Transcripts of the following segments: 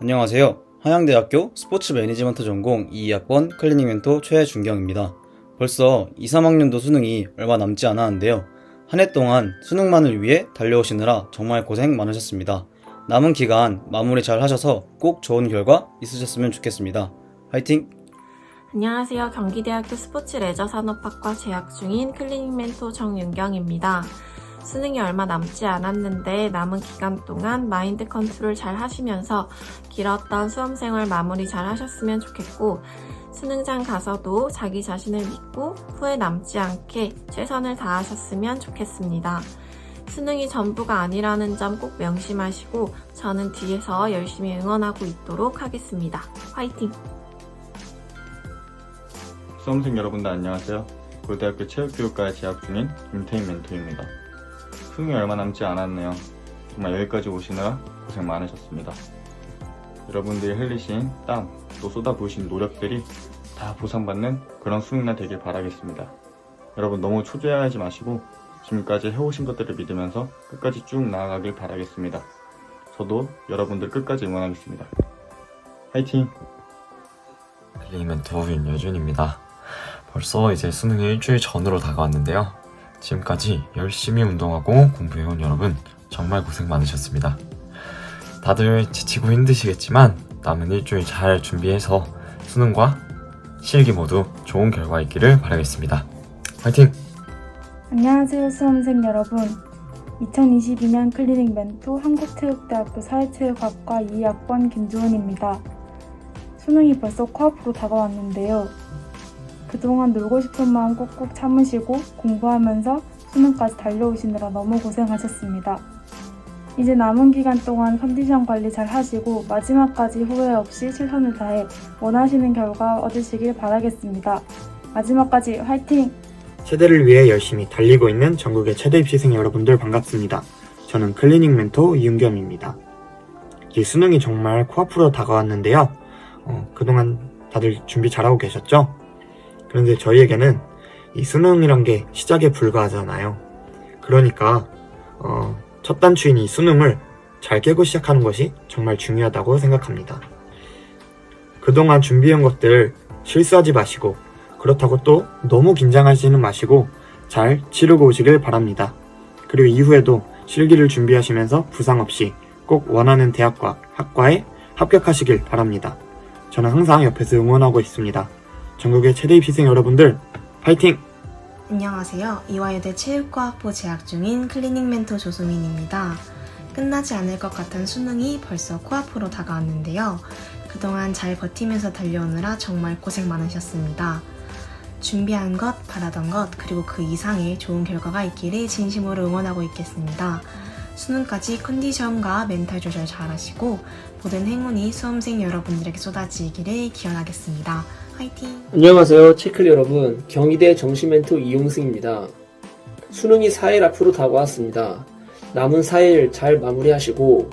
안녕하세요. 한양대학교 스포츠 매니지먼트 전공 2학번 클리닝 멘토 최준경입니다. 벌써 2, 3학년도 수능이 얼마 남지 않았는데요. 한 해 동안 수능만을 위해 달려오시느라 정말 고생 많으셨습니다. 남은 기간 마무리 잘 하셔서 꼭 좋은 결과 있으셨으면 좋겠습니다. 화이팅! 안녕하세요. 경기대학교 스포츠 레저 산업학과 재학 중인 클리닝 멘토 정윤경입니다. 수능이 얼마 남지 않았는데 남은 기간 동안 마인드 컨트롤 잘 하시면서 길었던 수험생활 마무리 잘 하셨으면 좋겠고 수능장 가서도 자기 자신을 믿고 후회 남지 않게 최선을 다하셨으면 좋겠습니다. 수능이 전부가 아니라는 점 꼭 명심하시고 저는 뒤에서 열심히 응원하고 있도록 하겠습니다. 화이팅! 수험생 여러분들 안녕하세요. 고대학교 체육교육과에 재학 중인 김태인 멘토입니다. 수능이 얼마 남지 않았네요. 정말 여기까지 오시느라 고생 많으셨습니다. 여러분들이 흘리신 땀, 또 쏟아부으신 노력들이 다 보상받는 그런 수능날 되길 바라겠습니다. 여러분 너무 초조해하지 마시고 지금까지 해오신 것들을 믿으면서 끝까지 쭉 나아가길 바라겠습니다. 저도 여러분들 끝까지 응원하겠습니다. 화이팅! 클리닝 멘토 윤여준입니다. 벌써 이제 수능이 일주일 전으로 다가왔는데요. 지금까지 열심히 운동하고 공부해온 여러분 정말 고생 많으셨습니다. 다들 지치고 힘드시겠지만 남은 일주일 잘 준비해서 수능과 실기 모두 좋은 결과 있기를 바라겠습니다. 화이팅! 안녕하세요 수험생 여러분 2022년 클리닉 멘토 한국체육대학교 사회체육학과 2학번 김주은입니다 수능이 벌써 코앞으로 다가왔는데요 그동안 놀고 싶은 마음 꾹꾹 참으시고 공부하면서 수능까지 달려오시느라 너무 고생하셨습니다 이제 남은 기간 동안 컨디션 관리 잘 하시고 마지막까지 후회 없이 최선을 다해 원하시는 결과 얻으시길 바라겠습니다 마지막까지 화이팅! 세대를 위해 열심히 달리고 있는 전국의 최대 입시생 여러분들 반갑습니다. 저는 클리닝 멘토 이윤겸입니다. 이제 수능이 정말 코앞으로 다가왔는데요. 어, 그동안 다들 준비 잘하고 계셨죠? 그런데 저희에게는 이 수능이란 게 시작에 불과하잖아요. 그러니까 어, 첫 단추인 이 수능을 잘 깨고 시작하는 것이 정말 중요하다고 생각합니다. 그동안 준비한 것들 실수하지 마시고 그렇다고 또 너무 긴장하지는 마시고 잘 치르고 오시길 바랍니다. 그리고 이후에도 실기를 준비하시면서 부상 없이 꼭 원하는 대학과 학과에 합격하시길 바랍니다. 저는 항상 옆에서 응원하고 있습니다. 전국의 최대 입시생 여러분들 파이팅! 안녕하세요. 이화여대 체육과학부 재학 중인 클리닝 멘토 조수민입니다. 끝나지 않을 것 같은 수능이 벌써 코앞으로 다가왔는데요. 그동안 잘 버티면서 달려오느라 정말 고생 많으셨습니다. 준비한 것, 바라던 것, 그리고 그 이상의 좋은 결과가 있기를 진심으로 응원하고 있겠습니다. 수능까지 컨디션과 멘탈 조절 잘 하시고 모든 행운이 수험생 여러분들에게 쏟아지기를 기원하겠습니다. 화이팅! 안녕하세요 체클 여러분. 경희대 정시멘토 이용승입니다. 수능이 4일 앞으로 다가왔습니다. 남은 4일 잘 마무리하시고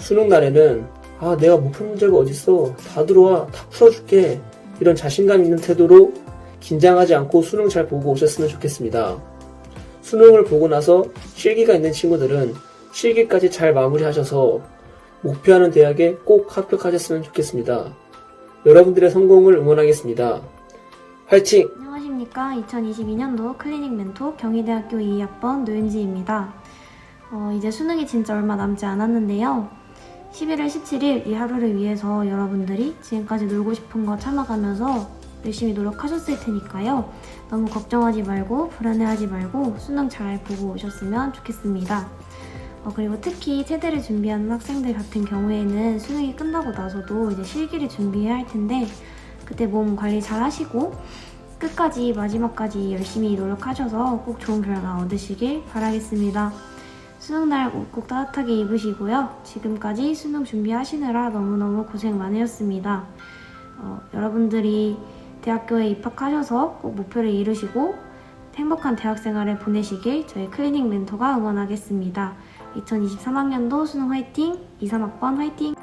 수능 날에는 아 내가 목표 문제가 어딨어. 다 들어와. 다 풀어줄게. 이런 자신감 있는 태도로 긴장하지 않고 수능 잘 보고 오셨으면 좋겠습니다. 수능을 보고 나서 실기가 있는 친구들은 실기까지 잘 마무리하셔서 목표하는 대학에 꼭 합격하셨으면 좋겠습니다 여러분들의 성공을 응원하겠습니다. 화이팅! 안녕하십니까. 2022년도 클리닉 멘토 경희대학교 2학번 노윤지입니다. 어, 이제 수능이 진짜 얼마 남지 않았는데요. 11월 17일 이 하루를 위해서 여러분들이 지금까지 놀고 싶은 거 참아가면서 열심히 노력하셨을 테니까요. 너무 걱정하지 말고 불안해하지 말고 수능 잘 보고 오셨으면 좋겠습니다. 어, 그리고 특히 체대를 준비하는 학생들 같은 경우에는 수능이 끝나고 나서도 이제 실기를 준비해야 할 텐데 그때 몸 관리 잘 하시고 끝까지 마지막까지 열심히 노력하셔서 꼭 좋은 결과 얻으시길 바라겠습니다. 수능날 옷꼭 따뜻하게 입으시고요. 지금까지 수능 준비하시느라 너무너무 고생 많으셨습니다. 어, 여러분들이 대학교에 입학하셔서 꼭 목표를 이루시고 행복한 대학 생활을 보내시길 저희 클리닉 멘토가 응원하겠습니다. 2023학년도 수능 화이팅! 2, 3학번 화이팅!